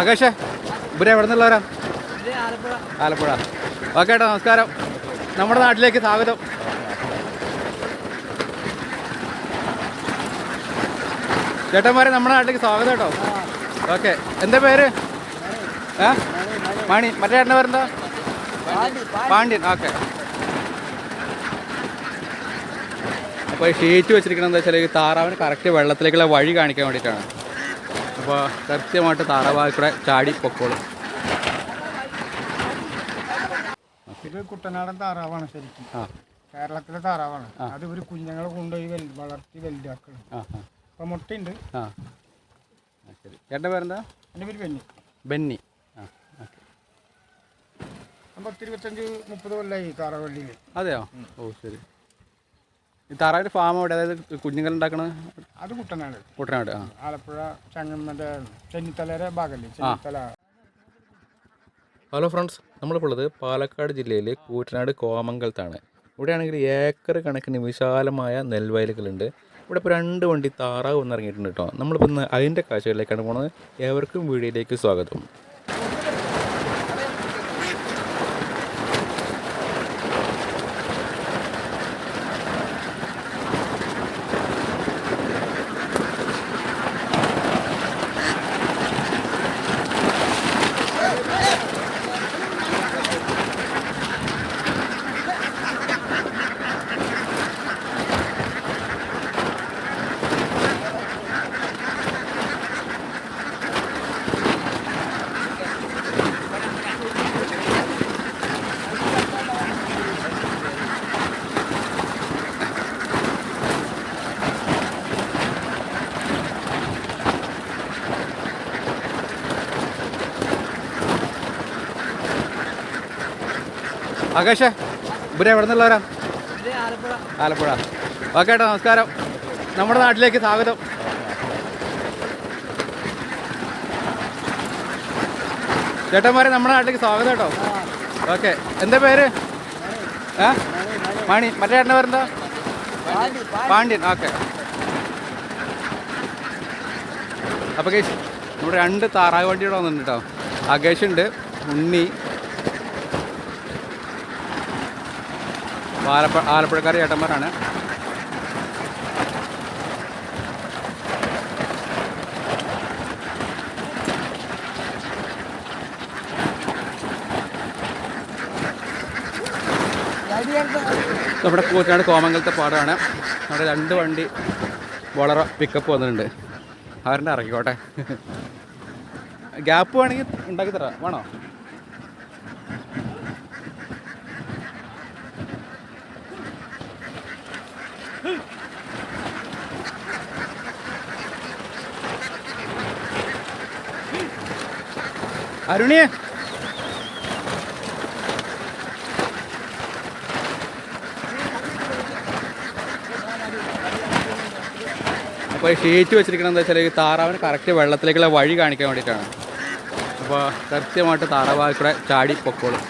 ആകാശേ ഇവരെ എവിടെ നിന്നുള്ളവരാ ആലപ്പുഴ. ഓക്കെ ഏട്ടാ നമസ്കാരം. നമ്മുടെ നാട്ടിലേക്ക് സ്വാഗതം. ചേട്ടന്മാരെ നമ്മുടെ നാട്ടിലേക്ക് സ്വാഗതം കേട്ടോ. ഓക്കെ എന്താ പേര്? ഏ? മണി മറ്റേ ചേട്ടന്റെ പേരെന്താ? പാണ്ഡ്യൻ ഓക്കെ. അപ്പോൾ ഷീറ്റ് വെച്ചിരിക്കുന്നത് എന്താ വെച്ചാൽ ഈ താറാവിന് കറക്റ്റ് വെള്ളത്തിലേക്കുള്ള വഴി കാണിക്കാൻ വേണ്ടിയിട്ടാണ്. അപ്പോൾ കൃത്യമായിട്ട് താറാവായി കൂടെ ചാടി പൊക്കോളും. ഇത് കുട്ടനാടൻ താറാവാണ് ശരിക്കും. കേരളത്തിലെ താറാവാണ്. അത് ഒരു കുഞ്ഞുങ്ങളെ കൊണ്ടുപോയി വളർത്തി വലുതാക്കണം. അപ്പൊ മുട്ടയുണ്ട്. ആ. ശരി. ചേട്ടന്റെ പേരെന്താ? എന്റെ പേര് ബെന്നി. ബെന്നി. ആ ഓക്കെ. ഞാൻ പത്ത് ഇരുപത്തഞ്ച് മുപ്പത് കൊല്ലമായി താറാവള്ളിയിൽ അതെയോ? ഓ ശരി. ഈ താറാവിന്റെ ഫാം അവിടെ അതായത് കുഞ്ഞുങ്ങൾ ഉണ്ടാക്കണത്? അത് കുട്ടനാട്. കുട്ടനാട് ആ. ആലപ്പുഴ ചങ്ങമ്മന്റെ ചെന്നിത്തലയുടെ ഭാഗമല്ലേ ചെന്നിത്തല. ഹലോ ഫ്രണ്ട്സ് നമ്മളിപ്പോൾ ഉള്ളത് പാലക്കാട് ജില്ലയിലെ കൂറ്റനാട് കോമംഗലത്താണ്. ഇവിടെയാണെങ്കിൽ ഏക്കർ കണക്കിന് വിശാലമായ നെൽവയലുകളുണ്ട്. ഇവിടെ ഇപ്പോൾ രണ്ട് വണ്ടി താറാവ് വന്നിറങ്ങിയിട്ടുണ്ട് കേട്ടോ. നമ്മളിപ്പോൾ ഇന്ന് അതിന്റെ കാഴ്ചകളിലേക്കാണ് പോകുന്നത് ഏവർക്കും വീഡിയോയിലേക്ക് സ്വാഗതം. ആകാശേ ഇവരെ എവിടെ നിന്നുള്ളവരാ ആലപ്പുഴ. ഓക്കെ ഏട്ടാ നമസ്കാരം. നമ്മുടെ നാട്ടിലേക്ക് സ്വാഗതം. ചേട്ടന്മാരെ നമ്മുടെ നാട്ടിലേക്ക് സ്വാഗതം കേട്ടോ. ഓക്കെ എന്താ പേര്? ഏ? മണി മറ്റേ ചേട്ടന്റെ പേരെന്താ? പാണ്ഡ്യൻ ഓക്കെ. അപ്പോൾ കേസ് നമ്മുടെ രണ്ട് താറാവ് വണ്ടിയുടെ വന്നിട്ടുണ്ട് കേട്ടോ. അകേഷ് ഉണ്ട് ഉണ്ണി ആലപ്പുഴ ആലപ്പുഴക്കാർ ചേട്ടന്മാരാണ് നമ്മുടെ കൂറ്റാട് കോമംഗലത്തെ പാടമാണ് അവിടെ രണ്ട് വണ്ടി വളരെ പിക്കപ്പ് വന്നിട്ടുണ്ട്. അവരുടെ ഇറക്കിക്കോട്ടെ. ഗ്യാപ്പ് വേണമെങ്കിൽ ഉണ്ടാക്കി തരാം. വേണോ? അരുണിയെ അപ്പോൾ ഈ ഷീറ്റ് വെച്ചിരിക്കുന്നത് എന്താ വെച്ചാൽ ഈ താറാവിന് കറക്റ്റ് വെള്ളത്തിലേക്കുള്ള വഴി കാണിക്കാൻ വേണ്ടിയിട്ടാണ്. അപ്പോൾ കൃത്യമായിട്ട് താറാവായി കൂടെ ചാടി പൊക്കോളും.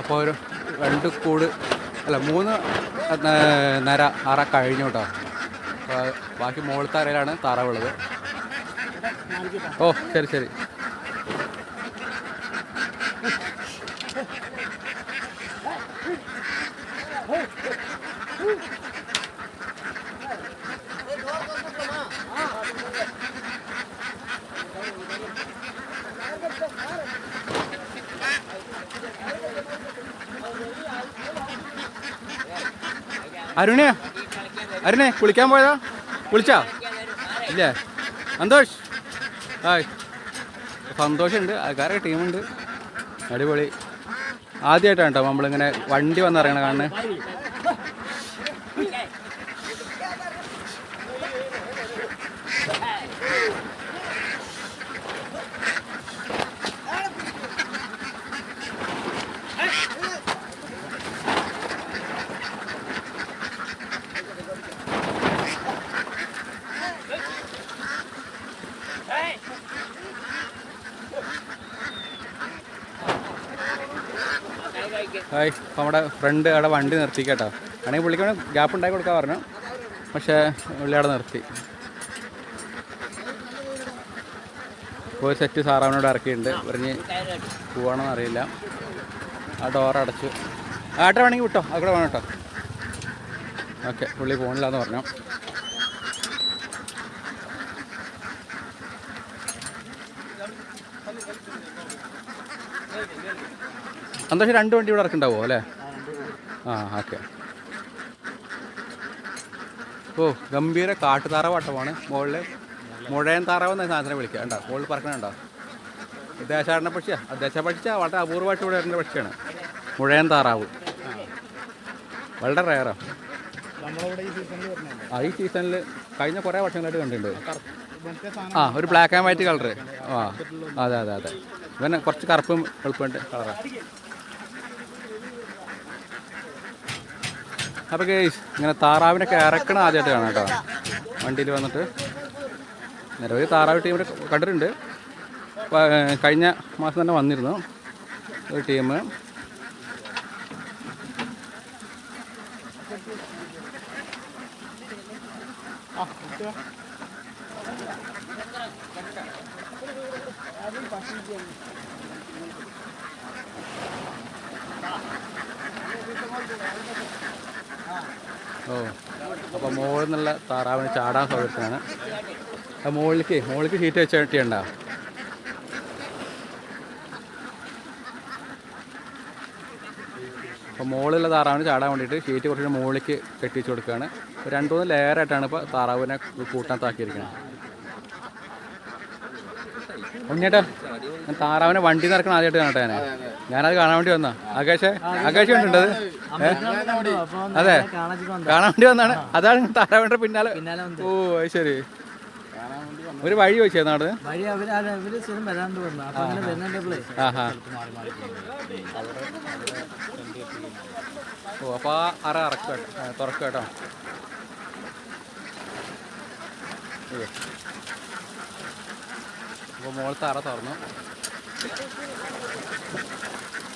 അപ്പോൾ ഒരു രണ്ട് കൂട് അല്ല മൂന്ന് നര അറ കഴിഞ്ഞു കേട്ടോ ബാക്കി മുകളിലത്തെ അറയിലാണ് താറാവുള്ളത്. ഓ ശരി ശരി. അരുണേ അരുണേ കുളിക്കാൻ പോയതാ? കുളിച്ചാ? ഇല്ലേ? സന്തോഷ്. ഹായ്. സന്തോഷമുണ്ട് ആൾക്കാരൊക്കെ ടീമുണ്ട്. അടിപൊളി. ആദ്യമായിട്ടാണ് കേട്ടോ നമ്മളിങ്ങനെ വണ്ടി വന്നിറങ്ങണ കാണുന്നത്. ഹായ് ഇപ്പം നമ്മുടെ ഫ്രണ്ട് അവിടെ വണ്ടി നിർത്തി കേട്ടോ. ആണെങ്കിൽ പുള്ളിക്ക് ഗ്യാപ്പ് ഉണ്ടാക്കി കൊടുക്കാൻ പറഞ്ഞു. പക്ഷേ പുള്ളി അവിടെ നിർത്തി. ഇപ്പോൾ സെറ്റ് സാറാവിനോട് ഇറക്കിയിട്ടുണ്ട്. പറഞ്ഞ് പോകണമെന്ന് അറിയില്ല. ആ ഡോർ അടച്ചു. ആട്ടെ വേണമെങ്കിൽ വിട്ടോ. അവിടെ വേണം കേട്ടോ. ഓക്കെ പുള്ളി പോകണില്ലാന്ന് പറഞ്ഞു. സന്തോഷം രണ്ട് വണ്ടി ഇവിടെ ഇറക്കുണ്ടാവോ അല്ലേ? ആ ഓക്കെ. ഓ ഗംഭീര കാട്ടുതാറാവ് വട്ടമാണ്. മുകളിൽ മുഴയൻ താറാവ് എന്ന സാധനം വിളിക്കുക. ഉണ്ടോ മുകളിൽ പറക്കണുണ്ടോ ദേശാടന പക്ഷിയാ. ദേശ പക്ഷിച്ച വളരെ അപൂർവമായിട്ട് ഇവിടെ വരുന്ന പക്ഷിയാണ്. മുഴയൻ താറാവ്. വളരെ റയറാ ആ. ഈ സീസണിൽ കഴിഞ്ഞ കുറേ വർഷങ്ങളായിട്ട് കണ്ടിട്ടുണ്ട്. ആ ഒരു ബ്ലാക്ക് ആൻഡ് വൈറ്റ് കളറ് ആ അതെ അതെ അതെ. ഇവനെ കുറച്ച് കറുപ്പും എളുപ്പമുണ്ട് കളറാണ് അപ്പോൾ ഗേസ് ഇങ്ങനെ താറാവിനൊക്കെ ഇറക്കണ ആദ്യമായിട്ട് കാണാം കേട്ടോ. വണ്ടിയിൽ വന്നിട്ട്. നിരവധി താറാവ് ടീം ഇവിടെ കണ്ടിട്ടുണ്ട്. കഴിഞ്ഞ മാസം തന്നെ വന്നിരുന്നു. ഒരു ടീം ആ ഓ അപ്പോൾ മുകളിൽ നിന്നുള്ള താറാവിന് ചാടാൻ സൗകര്യത്തിനാണ്. ആ മുകളിലേക്ക് മുകളിലേക്ക് ഷീറ്റ് വെച്ച് കെട്ടിയുണ്ടോ അപ്പോൾ മുകളിലുള്ള താറാവിന് ചാടാൻ വേണ്ടിയിട്ട് ഷീറ്റ് കുറച്ച് മുകളിലേക്ക് കെട്ടിച്ച് കൊടുക്കുകയാണ്. രണ്ട് മൂന്ന് ലെയറായിട്ടാണ് ഇപ്പോൾ താറാവിനെ കൂട്ടാൻ താക്കിയിരിക്കുന്നത് ഉണ്ണിയേട്ടാ താറാവിനെ വണ്ടി നിറക്കണം ആദ്യമായിട്ട് കാണട്ടെ ഞാൻ ഞാനത് കാണാൻ വേണ്ടി വന്നാ. ആകാശേ ആകാശ് കണ്ടിട്ടത് അതെ? കാണാൻ വേണ്ടി വന്നാണ്. അതാണ് താരാവേണ്ട പിന്നാലെ. ഓ അത് ശരി ഒരു വഴി അപ്പൊ ആഹാ. ഓ അപ്പൊ ആ അറ ഇറക്കുക കേട്ടോ. തുറക്കുക കേട്ടോ. അപ്പോൾ മോളത്തെ അറ തുറന്നു.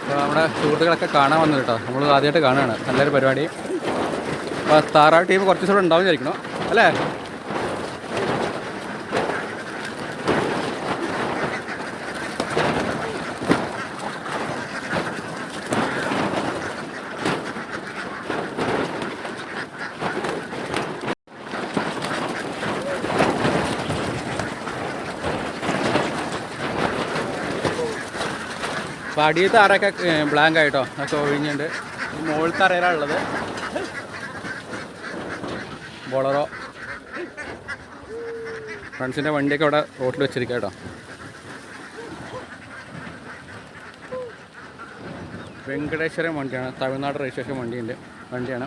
അപ്പോൾ നമ്മുടെ സുഹൃത്തുക്കളൊക്കെ കാണാൻ വന്നു കേട്ടോ. നമ്മൾ ആദ്യമായിട്ട് കാണുകയാണ്. നല്ലൊരു പരിപാടി. അപ്പോൾ താറാവ് ടീം കുറച്ച് ദിവസം ഉണ്ടാവും വിചാരിക്കണോ അല്ലേ? അടിയത്തെ അറയൊക്കെ ബ്ലാങ്ക് ആയിട്ടോ? ഒക്കെ ഒഴിഞ്ഞുണ്ട്. മുകളിലത്തെ അറയിലാണ് ഉള്ളത് ബോളറോ ഫ്രണ്ട്സിന്റെ വണ്ടിയൊക്കെ അവിടെ റോട്ടിൽ വെച്ചിരിക്കുക കേട്ടോ. വെങ്കടേശ്വരം വണ്ടിയാണ്. തമിഴ്നാട് രജിസ്ട്രേഷൻ വണ്ടിയുണ്ട്. വണ്ടിയാണ്.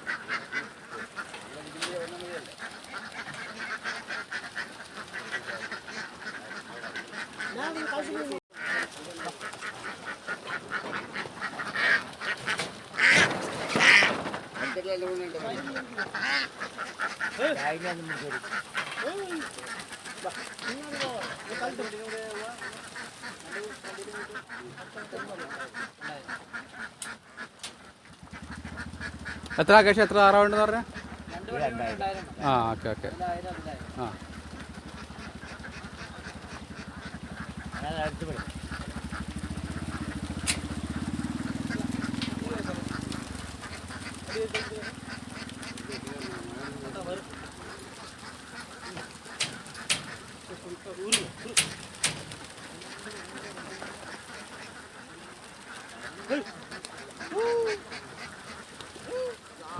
എത്ര ആകാശം എത്ര താറാവുണ്ടെന്ന് പറഞ്ഞാൽ ആ ഓക്കെ ഓക്കെ. ആ.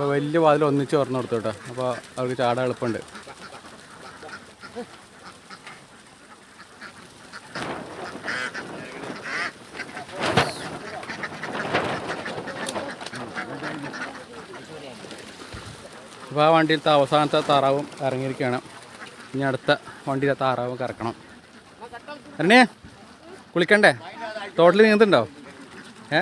അപ്പോൾ വലിയ വാതിൽ ഒന്നിച്ച് തുറന്നു കൊടുത്തു കേട്ടോ. അപ്പോൾ അവർക്ക് ചാടാൻ എളുപ്പമുണ്ട്. അപ്പോൾ ആ വണ്ടിയിലത്തെ അവസാനത്തെ താറാവും ഇറങ്ങിയിരിക്കുകയാണ്. ഇനി അടുത്ത വണ്ടിയിലെ താറാവും കറക്കണം. അരണേ കുളിക്കണ്ടേ? തോട്ടിൽ നീന്തുണ്ടോ ഏ?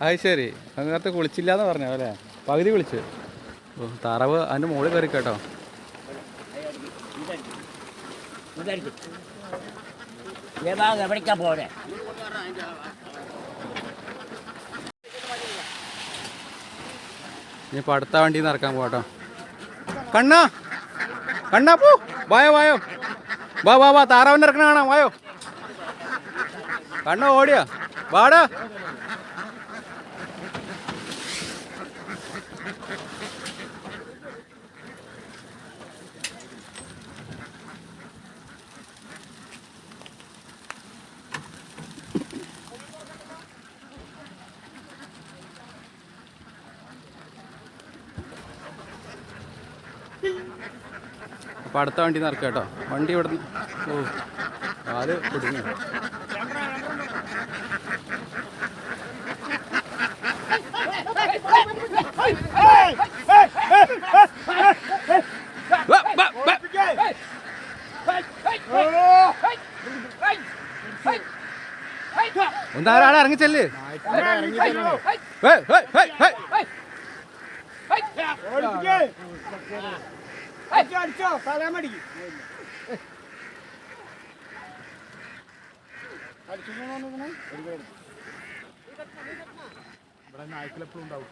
അത് ശരി. അങ്ങനത്തെ കുളിച്ചില്ല എന്ന് പറഞ്ഞു അല്ലേ? പകുതി കുളിച്ച്. താറാവ് അതിന്റെ മുകളിൽ കയറി കേട്ടോ. പോരെ? ഇനിയിപ്പോൾ അടുത്ത വണ്ടിയിൽ നിന്ന് ഇറക്കാൻ പോകട്ടോ കണ്ണാ! കണ്ണാ പോ. വായോ വായോ. വാ വാ വാ താറാവിന്റെ ഇറക്കണ കാണാം. വായോ. കണ്ണ ഓടിയാ. വാടാ. അപ്പോൾ അടുത്ത വണ്ടി നിറക്കുക ഇറക്കാം കേട്ടോ. വണ്ടി ഇവിടെ ഓ കാൽ കുടുങ്ങി വാ, വാ, വാ. ഒന്നാരാളെ ഇറങ്ങിച്ചല്ലേ? അടിച്ചോ അടിച്ചോ ഉണ്ടാവും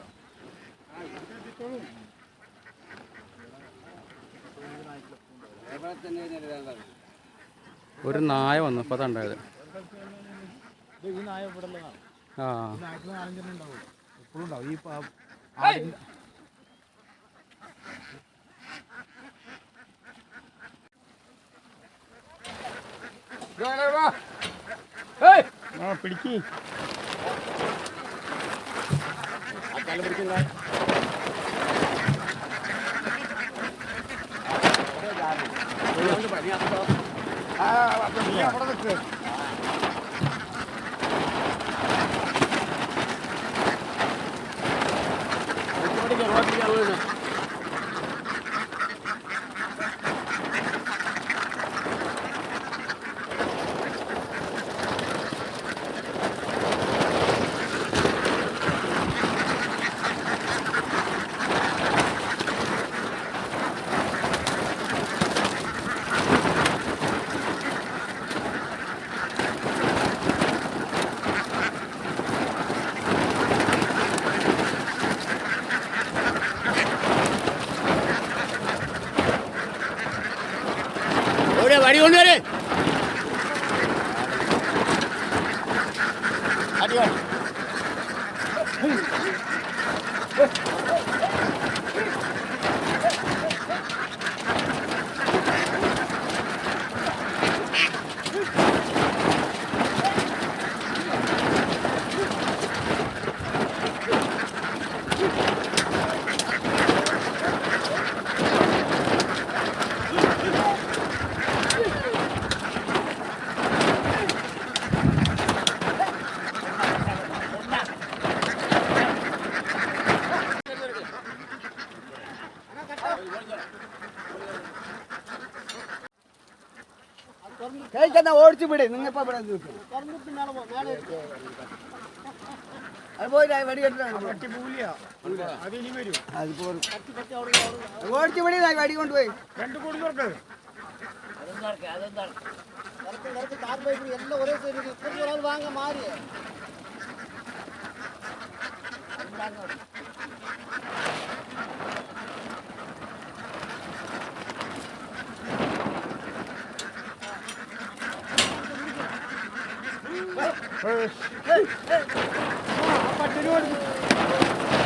ഒരു നായ വന്നു ഇപ്പൊ തണ്ടായത് ഇവിടെ ആ. നായ്ക്കൾ നാലഞ്ചെണ്ണം ഉണ്ടാവും എപ്പോഴും ഉണ്ടാവും. ഈ ആ പിടിക്ക്. ആ അപ്പൊ നീ അവിടെ നിൽക്കുക Thank you. കഴിച്ചെന്നാ ഓടിച്ചു വിട് നിങ്ങൾ ഇപ്പൊ ഇവിടെ നിൽക്കും അത് പോയി വെടികെട്ടിലാണ് പൂലിയാ അതിനി വരും ഓടിച്ചു വിടി വടി കൊണ്ടുപോയി രണ്ട് കൂടി Hey, hey, hey. Ah,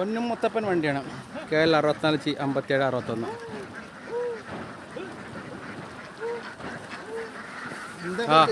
പൊന്നും മുത്തപ്പൻ വണ്ടിയാണ്. കെ എൽ അറുപത്തിനാല് ചി അമ്പത്തിയേഴ് അറുപത്തൊന്ന്. ആ.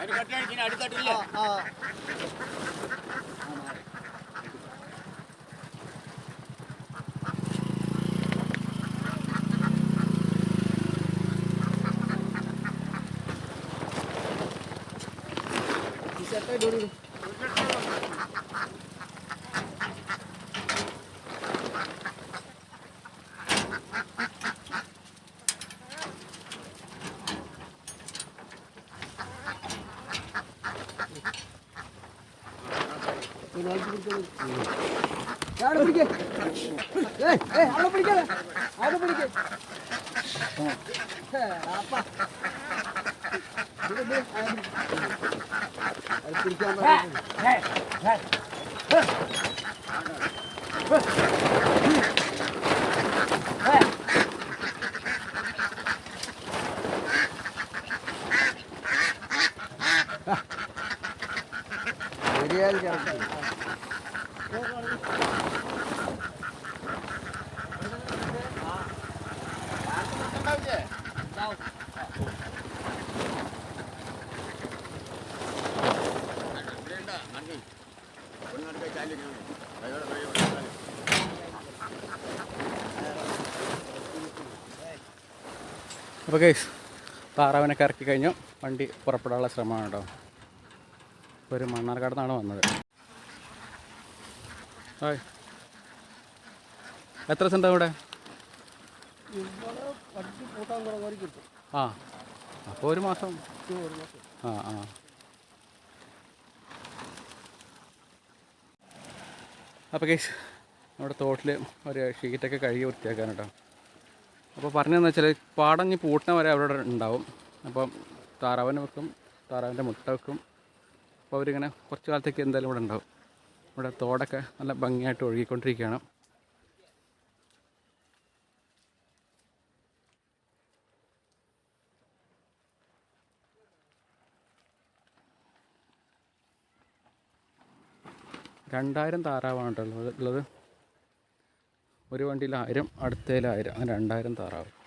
ಅಡಿಕಟ್ಟು ಅಡಿಕಟ್ಟು ಇಲ್ಲ അപ്പ താറാവിനൊക്കെ ഇറക്കി കഴിഞ്ഞു. വണ്ടി പുറപ്പെടാനുള്ള ശ്രമമാണ് കേട്ടോ. ഇപ്പോൾ ഒരു മണ്ണാർക്കാട് നിന്നാണ് വന്നത്. എത്ര സെന്റ് ഇവിടെ? ആ. അപ്പോൾ ഒരു മാസം. ആ ആ. അപ്പോൾ കേസ് നമ്മുടെ തോട്ടിൽ ഒരു ഷീറ്റൊക്കെ കഴുകി വൃത്തിയാക്കാൻ കേട്ടോ. അപ്പോൾ പറഞ്ഞതെന്ന് വെച്ചാൽ പാടം ഇനി പൂട്ടണ വരെ അവിടെ ഉണ്ടാവും. അപ്പം താറാവിനെ വെക്കും താറാവിന്റെ മുട്ട വെക്കും. അപ്പോൾ അവരിങ്ങനെ കുറച്ച് കാലത്തേക്ക് എന്തായാലും ഇവിടെ ഉണ്ടാവും. ഇവിടെ തോടൊക്കെ നല്ല ഭംഗിയായിട്ട് ഒഴുകിക്കൊണ്ടിരിക്കുകയാണ്. രണ്ടായിരം താറാവാണ് കേട്ടോ ഉള്ളത് ഒരു വണ്ടിയിൽ ആയിരം അടുത്തതിൽ ആയിരം അങ്ങനെ രണ്ടായിരം താറാവ്.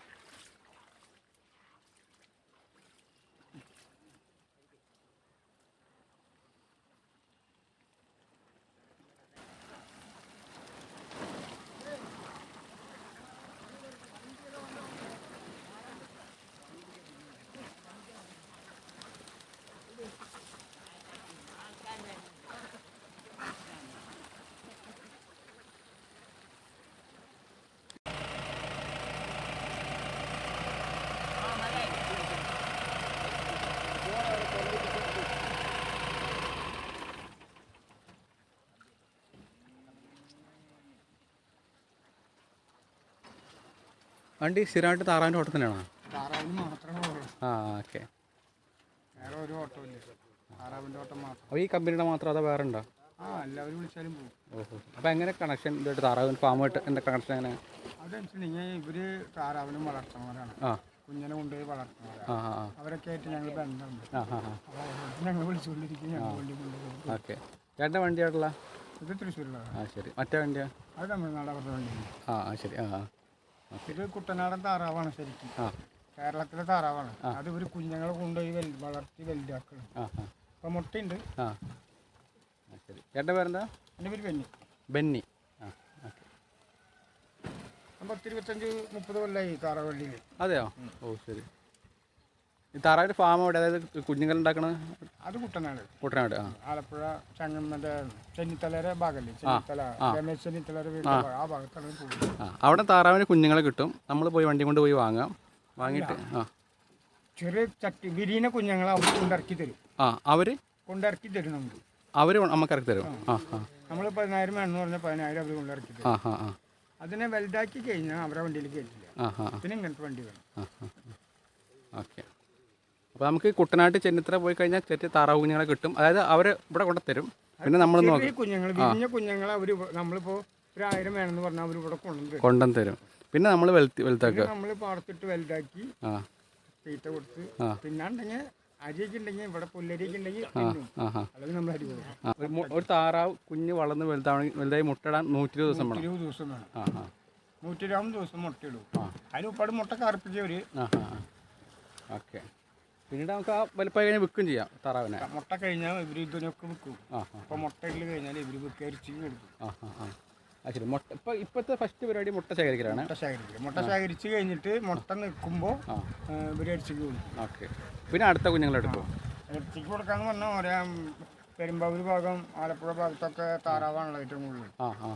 വണ്ടി സ്ഥിരമായിട്ട് താറാവിന്റെ ഓട്ടം തന്നെയാണോ? താറാവിന് മാത്രമേ ഉള്ളൂ. ആ ഓക്കെ. വേറെ ഒരു ഓട്ടം ഇല്ല താറാവിന്റെ ഓട്ടം മാത്രം. അപ്പോൾ ഈ കമ്പനിയുടെ മാത്രം അതോ വേറെ ഉണ്ടോ? ആ എല്ലാവരും വിളിച്ചാലും പോകും ഓഹോ. അപ്പോൾ എങ്ങനെ കണക്ഷൻ ഇതായിട്ട് താറാവിന് ഫാമായിട്ട് എന്റെ കണക്ഷൻ എങ്ങനെ? ഇവർ താറാവിനും വളർത്തുന്നവരാണ്. ആ. കുഞ്ഞിനെ കൊണ്ടുപോയി വളർത്തുന്നവരാണ്. ആ ആ അവരൊക്കെ ആയിട്ട് ഞങ്ങൾ ബന്ധമുണ്ട്. ആ ആ ആ. അപ്പോൾ അവരോട് ഞങ്ങൾ വിളിച്ചുകൊണ്ടിരിക്കും. ഞങ്ങൾ വണ്ടി കൊണ്ടുപോകും ഓക്കെ. ചേട്ടന്റെ വണ്ടിയായിട്ടുള്ള? ഇത് തൃശ്ശൂരിലാണ്. ആ ശരി. മറ്റേ വണ്ടിയാ? അത് തമിഴ്നാട് അവരുടെ വണ്ടിയാണ്. ആ ആ ശരി. ആ ആ. ഇത് കുട്ടനാടൻ താറാവാണ് ശരിക്കും. കേരളത്തിലെ താറാവാണ്. അത് ഒരു കുഞ്ഞുങ്ങളെ കൊണ്ടുപോയി വളർത്തി വലുതാക്കണം. ആ മുട്ടയുണ്ട്. ശരി. ചേട്ടന്റെ പേരെന്താ? എന്റെ പേര് ബെന്നി. ബെന്നി. ആ ഓക്കെ. ഞാൻ പത്ത് ഇരുപത്തഞ്ച് മുപ്പത് കൊല്ലമായി താറാവള്ളിയിൽ അതെയോ? ഓ ശരി. താറാവിന്റെ ഫാം അവിടെ അതായത് കുഞ്ഞുങ്ങൾ ഉണ്ടാക്കണത് അത് കുട്ടനാട്. കുട്ടനാട് ആ. ആലപ്പുഴ ചങ്ങമ്മന്റെ ചെന്നിത്തലയുടെ ഭാഗമല്ലേ ചെന്നിത്തല രമേശ് ചെന്നിത്തലയുടെ ആ. ഭാഗത്താണ് അവിടെ താറാവിന് കുഞ്ഞുങ്ങളെ കിട്ടും. നമ്മൾ പോയി വണ്ടി കൊണ്ട് പോയി വാങ്ങാം. വാങ്ങിയിട്ട് ആ. ചെറിയ ചട്ടി വിരീന കുഞ്ഞുങ്ങളെ അവർ കൊണ്ടിറക്കി തരും. ആ അവർ കൊണ്ടിറക്കി തരും നമുക്ക്. അവർ നമുക്ക് ഇറക്കി തരും. ആ. ആ നമ്മൾ പതിനായിരം എന്ന് പറഞ്ഞാൽ പതിനായിരം അവർ കൊണ്ടിറക്കി തരും. ആ ആ ആ. അതിനെ വലുതാക്കി കഴിഞ്ഞാൽ അവരുടെ വണ്ടിയിൽ കയറ്റില്ല പിന്നെ ഇങ്ങനത്തെ വണ്ടി വേണം. ഓക്കെ. അപ്പോൾ നമുക്ക് കുട്ടനാട്ട് ചെന്നിത്ര പോയി കഴിഞ്ഞാൽ ചെറിയ താറാവ് കുഞ്ഞുങ്ങളെ കിട്ടും. അതായത് അവർ ഇവിടെ കൊണ്ട് തരും പിന്നെ നമ്മൾ നോക്കും. കുഞ്ഞുങ്ങൾ വിരിഞ്ഞ കുഞ്ഞുങ്ങളെ അവർ നമ്മളിപ്പോൾ ഒരു ആയിരം വേണമെന്ന് പറഞ്ഞാൽ അവർ ഇവിടെ കൊണ്ടുവന്ന് തരും. കൊണ്ടുവന്ന് തരും. പിന്നെ നമ്മൾ വെളുത്തി വെളുത്താക്കുക നമ്മൾ പാടത്തിട്ട് വലുതാക്കി ആ. തീറ്റ കൊടുത്ത്. പിന്നാണ്ടെങ്കിൽ ഒരു താറാവ് കുഞ്ഞ് വളർന്ന് വലുതാണെങ്കിൽ വലുതായി മുട്ടയിടാൻ നൂറ്റി ഇരുപത് ദിവസം വേണം. ദിവസം വേണം. നൂറ്റി ഇരുപത് ദിവസം മുട്ടയിടും. അതിന് ഉപ്പാട് മുട്ട കറുപ്പിച്ചവര് ഓക്കെ. പിന്നീട് നമുക്ക് ആ വലുപ്പമായി കഴിഞ്ഞാൽ വിൽക്കും ചെയ്യാം താറാവിനെ. മുട്ട കഴിഞ്ഞാൽ ഇവർ ഇതിനൊക്കെ വിൽക്കും. ആ ആ അപ്പോൾ മുട്ടയിൽ കഴിഞ്ഞാൽ ഇവർ വിൽക്കരിച്ച് കൊടുക്കും ആ ആ ആ. ആ ശരി. മുട്ട ഇപ്പം ഇപ്പോഴത്തെ ഫസ്റ്റ് പരിപാടി മുട്ട ശേഖരിക്കലാണ്. മുട്ട ശേഖരിക്കുക മുട്ട ശേഖരിച്ച് കഴിഞ്ഞിട്ട് മുട്ട നിൽക്കുമ്പോൾ ആ. ഇവർ ഇറച്ചിക്ക് കൊടുക്കും. ഓക്കെ. പിന്നെ അടുത്ത കുഞ്ഞുങ്ങളെടുക്കും ഇറച്ചിക്ക് കൊടുക്കാന്ന് പറഞ്ഞാൽ ഒരേ പെരുമ്പാവൂർ ഭാഗം ആലപ്പുഴ ഭാഗത്തൊക്കെ താറാവാണല്ലോ ഏറ്റവും കൂടുതൽ ആ ആ.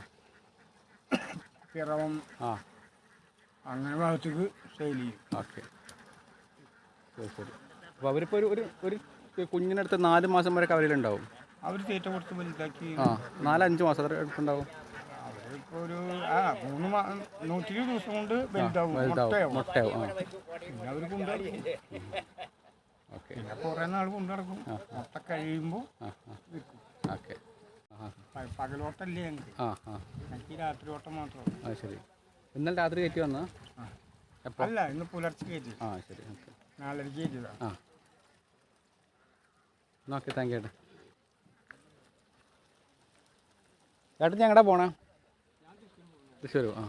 പിറവം ആ. അങ്ങനെ ഭാഗത്തേക്ക് ശൈലി ചെയ്യും. ഓക്കെ. ശരി ശരി. അപ്പോൾ അവരിപ്പോൾ ഒരു ഒരു ഒരു കുഞ്ഞിനടുത്ത് നാല് മാസം വരെ കവലയിലുണ്ടാവും. അവർ തീറ്റ കൊടുത്ത് വലുതാക്കി. ആ നാലഞ്ച് മാസം അത്ര അടുത്തുണ്ടാവും അവരിപ്പോൾ ഒരു ആ മൂന്ന് മാ നൂറ്റി ഇരുപത് ദിവസം കൊണ്ട് വലുതാവും. മുട്ടയാവും. മുട്ടയാവും ആ. പിന്നെ അവർ കൊണ്ടുനടക്കും ഓക്കെ. പിന്നെ കുറേ നാൾ കൊണ്ടുനടക്കും മുട്ട കഴിയുമ്പോൾ ആ ആ. വിൽക്കും ഓക്കെ. ആ. പ- പകലോട്ടല്ലേ ഞങ്ങൾക്ക് ആ ആ. രാത്രി ഓട്ടം മാത്രമേ അത് ശരി. ഇന്നലെ രാത്രി കയറ്റി വന്നാ എപ്പോൾ അല്ല ഇന്ന് പുലർച്ചെ കയറ്റി. ആ ശരി. ഓക്കെ. നാലരക്ക് കയറ്റിയതാ. ആ. ഓക്കെ താങ്ക് യു ഏട്ടാ ഏട്ടൻ ഞങ്ങടെ പോണേ? തൃശ്ശൂർ ആ.